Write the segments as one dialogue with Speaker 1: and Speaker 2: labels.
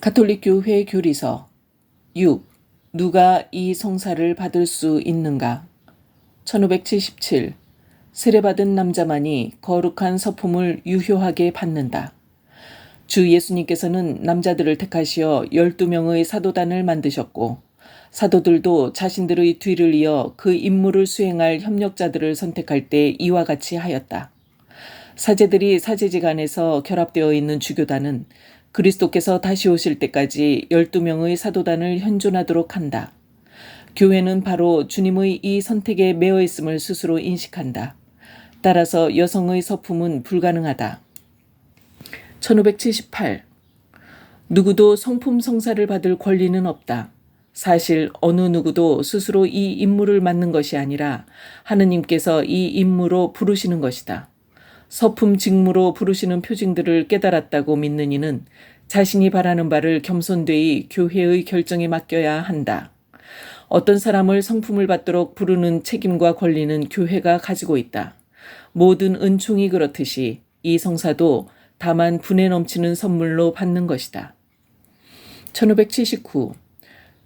Speaker 1: 가톨릭 교회 교리서 6. 누가 이 성사를 받을 수 있는가? 1577. 세례받은 남자만이 거룩한 서품을 유효하게 받는다. 주 예수님께서는 남자들을 택하시어 12명의 사도단을 만드셨고, 사도들도 자신들의 뒤를 이어 그 임무를 수행할 협력자들을 선택할 때 이와 같이 하였다. 사제들이 사제지간에서 결합되어 있는 주교단은 그리스도께서 다시 오실 때까지 12명의 사도단을 현존하도록 한다. 교회는 바로 주님의 이 선택에 매어 있음을 스스로 인식한다. 따라서 여성의 서품은 불가능하다. 1578. 누구도 성품 성사를 받을 권리는 없다. 사실 어느 누구도 스스로 이 임무를 맡는 것이 아니라 하느님께서 이 임무로 부르시는 것이다. 서품 직무로 부르시는 표징들을 깨달았다고 믿는 이는 자신이 바라는 바를 겸손되이 교회의 결정에 맡겨야 한다. 어떤 사람을 성품을 받도록 부르는 책임과 권리는 교회가 가지고 있다. 모든 은총이 그렇듯이 이 성사도 다만 분에 넘치는 선물로 받는 것이다. 1579.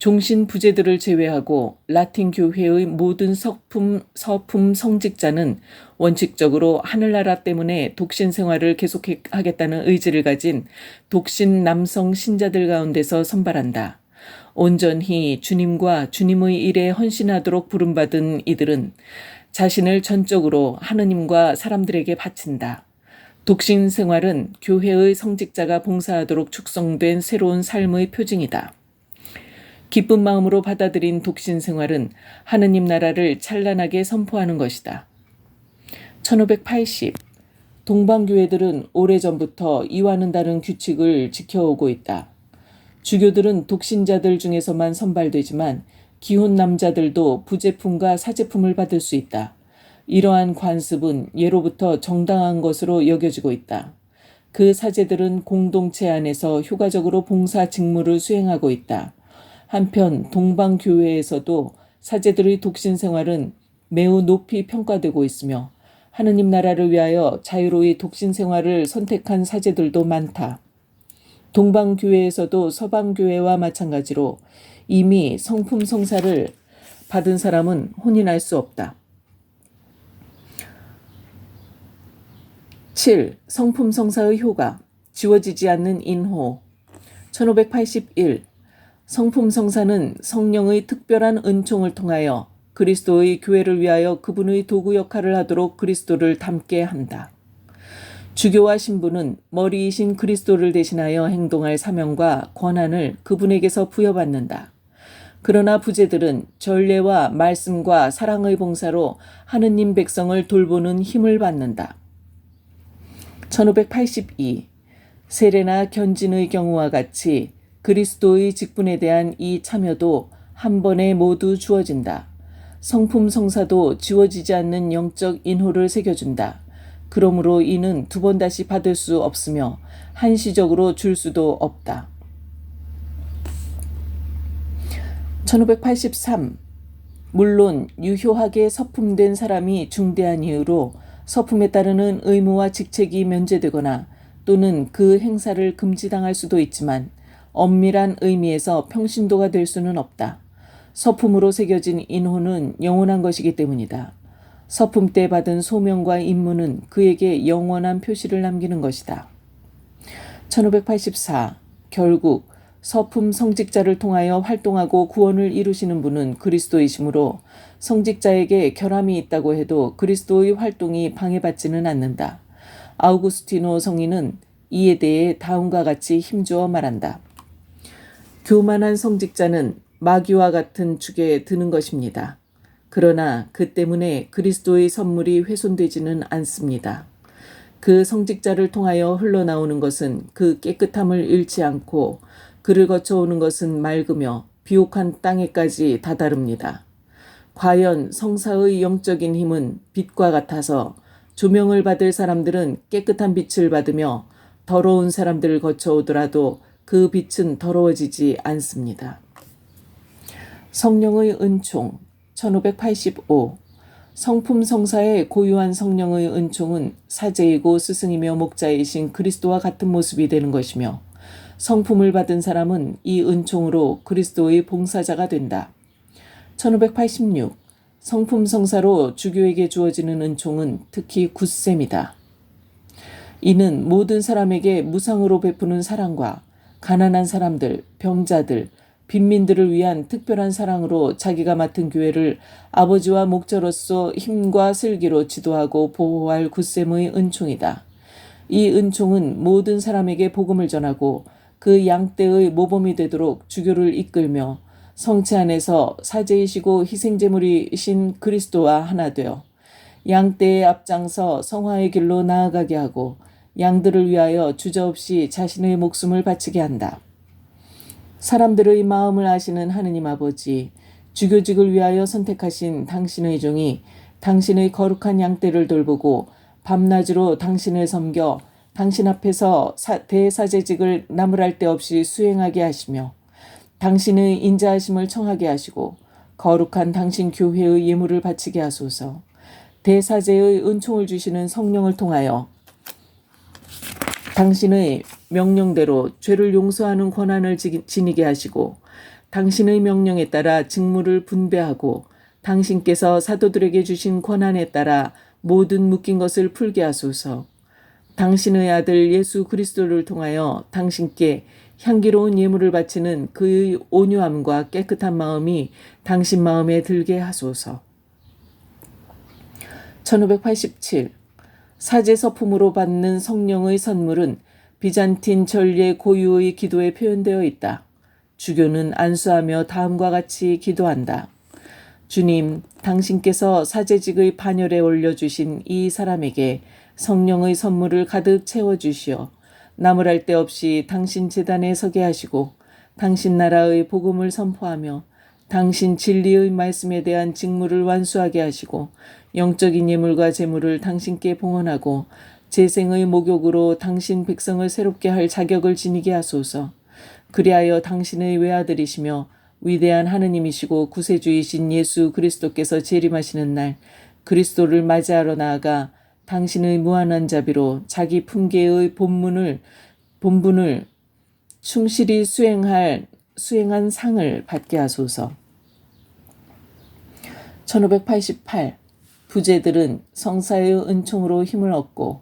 Speaker 1: 종신 부제들을 제외하고 라틴 교회의 모든 서품, 서품 성직자는 원칙적으로 하늘나라 때문에 독신 생활을 계속하겠다는 의지를 가진 독신 남성 신자들 가운데서 선발한다. 온전히 주님과 주님의 일에 헌신하도록 부름받은 이들은 자신을 전적으로 하느님과 사람들에게 바친다. 독신 생활은 교회의 성직자가 봉사하도록 축성된 새로운 삶의 표징이다. 기쁜 마음으로 받아들인 독신 생활은 하느님 나라를 찬란하게 선포하는 것이다. 1580. 동방교회들은 오래전부터 이와는 다른 규칙을 지켜오고 있다. 주교들은 독신자들 중에서만 선발되지만 기혼 남자들도 부제품과 사제품을 받을 수 있다. 이러한 관습은 예로부터 정당한 것으로 여겨지고 있다. 그 사제들은 공동체 안에서 효과적으로 봉사 직무를 수행하고 있다. 한편 동방교회에서도 사제들의 독신 생활은 매우 높이 평가되고 있으며 하느님 나라를 위하여 자유로이 독신 생활을 선택한 사제들도 많다. 동방교회에서도 서방교회와 마찬가지로 이미 성품 성사를 받은 사람은 혼인할 수 없다. 7. 성품 성사의 효과 지워지지 않는 인호 1581 성품 성사는 성령의 특별한 은총을 통하여 그리스도의 교회를 위하여 그분의 도구 역할을 하도록 그리스도를 닮게 한다. 주교와 신부는 머리이신 그리스도를 대신하여 행동할 사명과 권한을 그분에게서 부여받는다. 그러나 부제들은 전례와 말씀과 사랑의 봉사로 하느님 백성을 돌보는 힘을 받는다. 1582 세례나 견진의 경우와 같이 그리스도의 직분에 대한 이 참여도 한 번에 모두 주어진다. 성품 성사도 지워지지 않는 영적 인호를 새겨준다. 그러므로 이는 두 번 다시 받을 수 없으며 한시적으로 줄 수도 없다. 1583. 물론 유효하게 서품된 사람이 중대한 이유로 서품에 따르는 의무와 직책이 면제되거나 또는 그 행사를 금지당할 수도 있지만 엄밀한 의미에서 평신도가 될 수는 없다. 서품으로 새겨진 인호는 영원한 것이기 때문이다. 서품 때 받은 소명과 임무는 그에게 영원한 표시를 남기는 것이다. 1584. 결국 서품 성직자를 통하여 활동하고 구원을 이루시는 분은 그리스도이시므로 성직자에게 결함이 있다고 해도 그리스도의 활동이 방해받지는 않는다. 아우구스티노 성인은 이에 대해 다음과 같이 힘주어 말한다. 교만한 성직자는 마귀와 같은 축에 드는 것입니다. 그러나 그 때문에 그리스도의 선물이 훼손되지는 않습니다. 그 성직자를 통하여 흘러나오는 것은 그 깨끗함을 잃지 않고 그를 거쳐오는 것은 맑으며 비옥한 땅에까지 다다릅니다. 과연 성사의 영적인 힘은 빛과 같아서 조명을 받을 사람들은 깨끗한 빛을 받으며 더러운 사람들을 거쳐오더라도 그 빛은 더러워지지 않습니다. 성령의 은총 1585 성품 성사의 고유한 성령의 은총은 사제이고 스승이며 목자이신 그리스도와 같은 모습이 되는 것이며 성품을 받은 사람은 이 은총으로 그리스도의 봉사자가 된다. 1586. 성품 성사로 주교에게 주어지는 은총은 특히 굳셈이다. 이는 모든 사람에게 무상으로 베푸는 사랑과 가난한 사람들, 병자들, 빈민들을 위한 특별한 사랑으로 자기가 맡은 교회를 아버지와 목자로서 힘과 슬기로 지도하고 보호할 굳셈의 은총이다. 이 은총은 모든 사람에게 복음을 전하고 그 양떼의 모범이 되도록 주교를 이끌며 성체 안에서 사제이시고 희생제물이신 그리스도와 하나 되어 양떼의 앞장서 성화의 길로 나아가게 하고 양들을 위하여 주저없이 자신의 목숨을 바치게 한다. 사람들의 마음을 아시는 하느님 아버지, 주교직을 위하여 선택하신 당신의 종이 당신의 거룩한 양떼를 돌보고 밤낮으로 당신을 섬겨 당신 앞에서 사, 대사제직을 나무랄 데 없이 수행하게 하시며 당신의 인자하심을 청하게 하시고 거룩한 당신 교회의 예물을 바치게 하소서. 대사제의 은총을 주시는 성령을 통하여 당신의 명령대로 죄를 용서하는 권한을 지니게 하시고 당신의 명령에 따라 직무를 분배하고 당신께서 사도들에게 주신 권한에 따라 모든 묶인 것을 풀게 하소서. 당신의 아들 예수 그리스도를 통하여 당신께 향기로운 예물을 바치는 그의 온유함과 깨끗한 마음이 당신 마음에 들게 하소서. 1587 사제 서품으로 받는 성령의 선물은 비잔틴 전례 고유의 기도에 표현되어 있다. 주교는 안수하며 다음과 같이 기도한다. 주님, 당신께서 사제직의 반열에 올려주신 이 사람에게 성령의 선물을 가득 채워주시어 나무랄 데 없이 당신 재단에 서게 하시고 당신 나라의 복음을 선포하며 당신 진리의 말씀에 대한 직무를 완수하게 하시고 영적인 예물과 재물을 당신께 봉헌하고 재생의 목욕으로 당신 백성을 새롭게 할 자격을 지니게 하소서. 그리하여 당신의 외아들이시며 위대한 하느님이시고 구세주이신 예수 그리스도께서 재림하시는 날 그리스도를 맞이하러 나아가 당신의 무한한 자비로 자기 품계의 본문을 본분을 충실히 수행할 수행한 상을 받게 하소서. 1588 부제들은 성사의 은총으로 힘을 얻고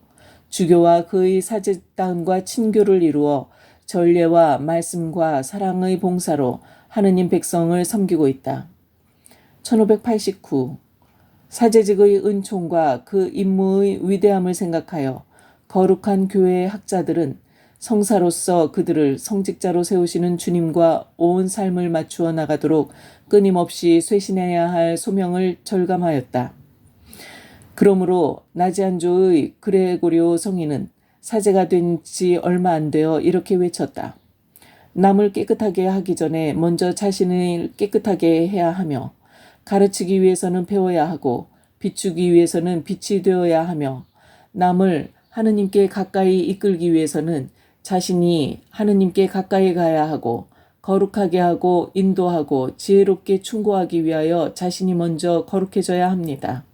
Speaker 1: 주교와 그의 사제단과 친교를 이루어 전례와 말씀과 사랑의 봉사로 하느님 백성을 섬기고 있다. 1589 사제직의 은총과 그 임무의 위대함을 생각하여 거룩한 교회의 학자들은 성사로서 그들을 성직자로 세우시는 주님과 온 삶을 맞추어 나가도록 끊임없이 쇄신해야 할 소명을 절감하였다. 그러므로 나지안조의 그레고리오 성인은 사제가 된 지 얼마 안 되어 이렇게 외쳤다. 남을 깨끗하게 하기 전에 먼저 자신을 깨끗하게 해야 하며 가르치기 위해서는 배워야 하고 비추기 위해서는 빛이 되어야 하며 남을 하느님께 가까이 이끌기 위해서는 자신이 하느님께 가까이 가야 하고 거룩하게 하고 인도하고 지혜롭게 충고하기 위하여 자신이 먼저 거룩해져야 합니다.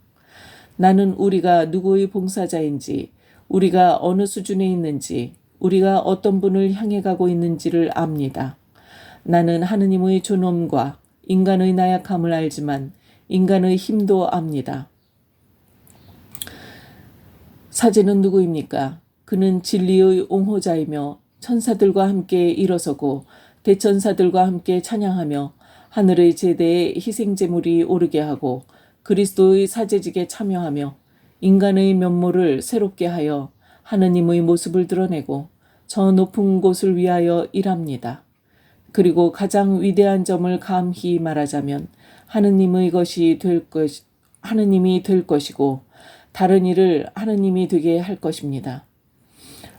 Speaker 1: 나는 우리가 누구의 봉사자인지, 우리가 어느 수준에 있는지, 우리가 어떤 분을 향해 가고 있는지를 압니다. 나는 하느님의 존엄과 인간의 나약함을 알지만 인간의 힘도 압니다. 사제는 누구입니까? 그는 진리의 옹호자이며 천사들과 함께 일어서고 대천사들과 함께 찬양하며 하늘의 제대에 희생 제물이 오르게 하고 그리스도의 사제직에 참여하며 인간의 면모를 새롭게 하여 하느님의 모습을 드러내고 저 높은 곳을 위하여 일합니다. 그리고 가장 위대한 점을 감히 말하자면 하느님의 것이 될 것, 하느님이 될 것이고 다른 일을 하느님이 되게 할 것입니다.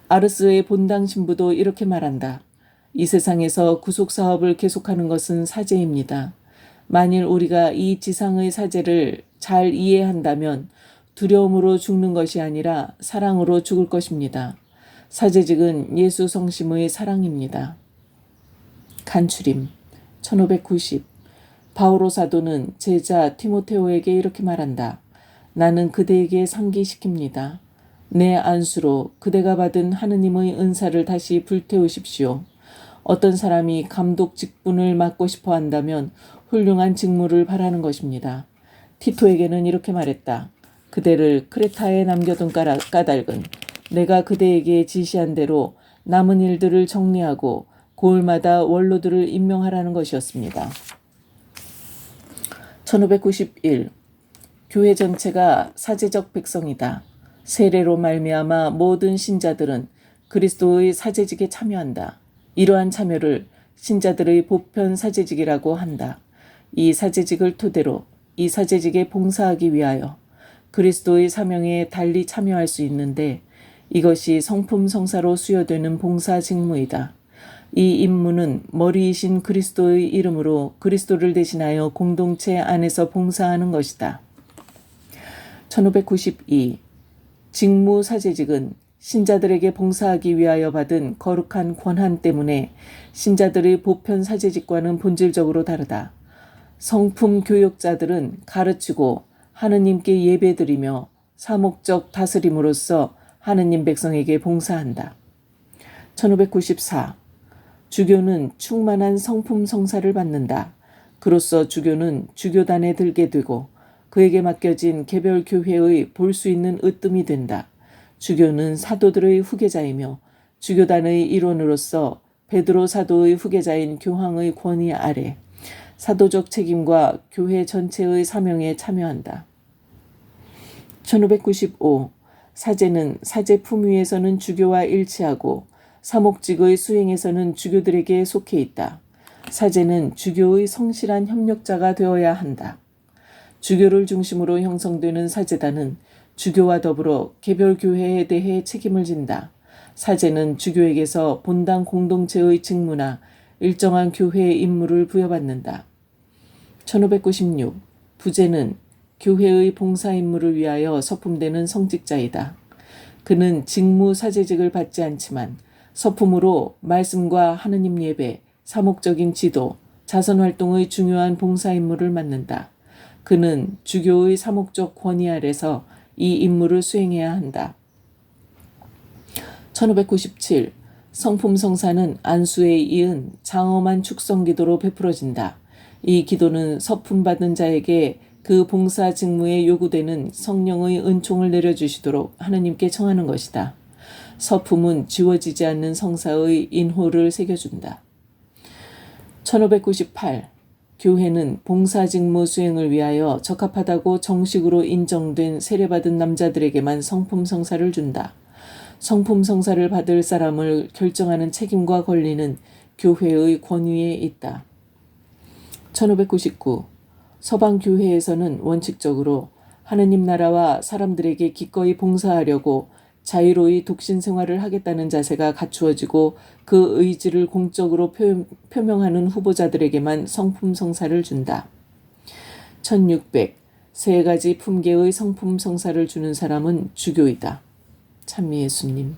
Speaker 1: 아르스의 본당 신부도 이렇게 말한다. 이 세상에서 구속 사업을 계속하는 것은 사제입니다. 만일 우리가 이 지상의 사제를 잘 이해한다면 두려움으로 죽는 것이 아니라 사랑으로 죽을 것입니다. 사제직은 예수 성심의 사랑입니다. 간추림 1590 바오로 사도는 제자 티모테오에게 이렇게 말한다. 나는 그대에게 상기시킵니다. 내 안수로 그대가 받은 하느님의 은사를 다시 불태우십시오. 어떤 사람이 감독 직분을 맡고 싶어 한다면 훌륭한 직무를 바라는 것입니다. 티토에게는 이렇게 말했다. 그대를 크레타에 남겨둔 까닭은 내가 그대에게 지시한 대로 남은 일들을 정리하고 고을마다 원로들을 임명하라는 것이었습니다. 1591 교회 전체가 사제적 백성이다. 세례로 말미암아 모든 신자들은 그리스도의 사제직에 참여한다. 이러한 참여를 신자들의 보편 사제직이라고 한다. 이 사제직을 토대로 이 사제직에 봉사하기 위하여 그리스도의 사명에 달리 참여할 수 있는데 이것이 성품 성사로 수여되는 봉사 직무이다. 이 임무는 머리이신 그리스도의 이름으로 그리스도를 대신하여 공동체 안에서 봉사하는 것이다. 1592 직무 사제직은 신자들에게 봉사하기 위하여 받은 거룩한 권한 때문에 신자들의 보편 사제직과는 본질적으로 다르다. 성품 교육자들은 가르치고 하느님께 예배드리며 사목적 다스림으로써 하느님 백성에게 봉사한다. 1594 주교는 충만한 성품 성사를 받는다. 그로써 주교는 주교단에 들게 되고 그에게 맡겨진 개별 교회의 볼 수 있는 으뜸이 된다. 주교는 사도들의 후계자이며 주교단의 일원으로서 베드로 사도의 후계자인 교황의 권위 아래 사도적 책임과 교회 전체의 사명에 참여한다. 1595 사제는 사제 품 위에서는 주교와 일치하고 사목직의 수행에서는 주교들에게 속해 있다. 사제는 주교의 성실한 협력자가 되어야 한다. 주교를 중심으로 형성되는 사제단은 주교와 더불어 개별 교회에 대해 책임을 진다. 사제는 주교에게서 본당 공동체의 직무나 일정한 교회의 임무를 부여받는다. 1596 부제는 교회의 봉사 임무를 위하여 서품되는 성직자이다. 그는 직무 사제직을 받지 않지만 서품으로 말씀과 하느님 예배, 사목적인 지도, 자선 활동의 중요한 봉사 임무를 맡는다. 그는 주교의 사목적 권위 아래서 이 임무를 수행해야 한다. 1597 성품 성사는 안수에 이은 장엄한 축성 기도로 베풀어진다. 이 기도는 서품 받은 자에게 그 봉사 직무에 요구되는 성령의 은총을 내려주시도록 하느님께 청하는 것이다. 서품은 지워지지 않는 성사의 인호를 새겨준다. 1598 교회는 봉사 직무 수행을 위하여 적합하다고 정식으로 인정된 세례받은 남자들에게만 성품 성사를 준다. 성품 성사를 받을 사람을 결정하는 책임과 권리는 교회의 권위에 있다. 1599 서방 교회에서는 원칙적으로 하느님 나라와 사람들에게 기꺼이 봉사하려고 자유로이 독신 생활을 하겠다는 자세가 갖추어지고 그 의지를 공적으로 표, 명하는 후보자들에게만 성품 성사를 준다. 1600. 세 가지 품계의 성품 성사를 주는 사람은 주교이다. 참미 예수님.